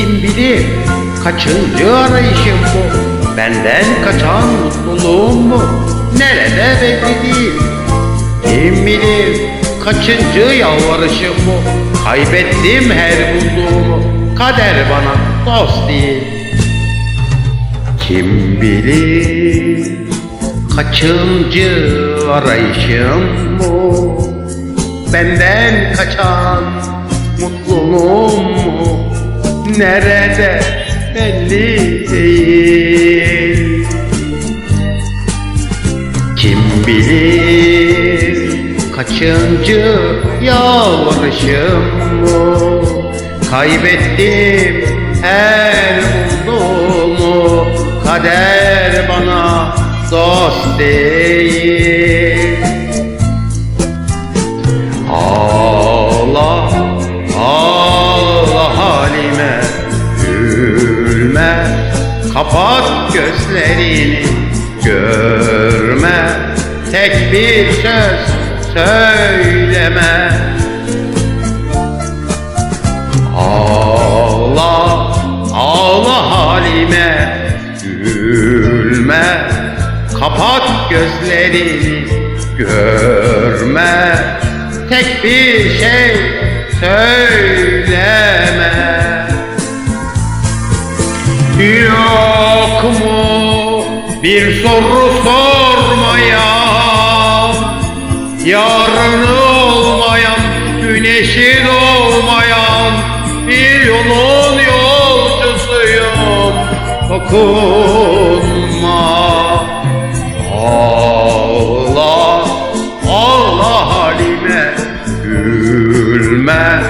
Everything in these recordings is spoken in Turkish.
Kim bilir kaçıncı arayışım bu? Benden kaçan mutluluğum mu Nerede belli Kim bilir kaçıncı yalvarışım bu? Kaybettim her bulduğumu. Kader bana dost değil. Kim bilir kaçıncı arayışım bu? Benden kaçan mutluluğum mu Nerede? Belli değil. Kim bilir kaçıncı yalvarışım bu? Kaybettim her bulduğumu Kader bana dost değil kapat gözlerini Görme, tek bir söz söyleme. Ağla, ağla halime Gülme, kapat gözlerini Görme, tek bir şey söyleme bir soru sormayan Yarını olmayan, güneşi doğmayan Bir yolun yolcusuyum. Dokunma. Ağla, ağla halime. Gülme,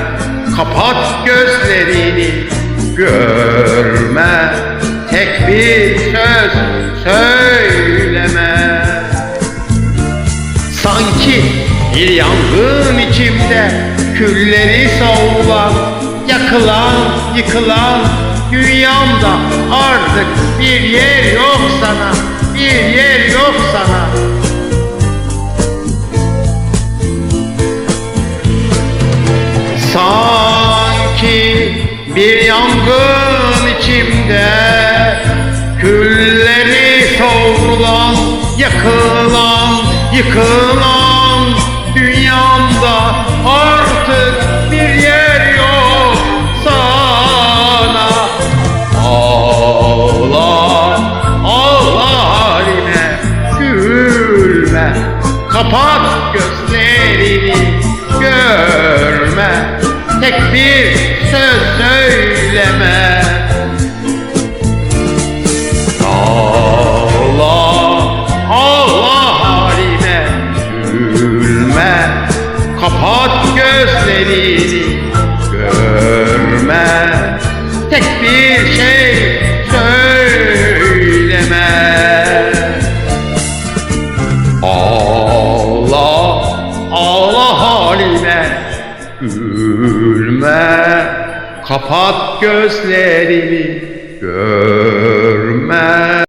kapat gözlerini. Görme, bir söz söyleme. Sanki bir yangın içimde Külleri savrulan, yakılan, yıkılan Dünyamda artık bir yer yok sana Bir yer yok sana. Sanki bir yangın içimde Külleri savrulan, yakılan, yıkılan Dünyamda artık bir yer yok sana. Ağla, ağla haline gülme. Kapat gözlerini görme. Tek bir Tek bir şey söyleme Ağla, ağla haline gülme. Kapat gözlerini görme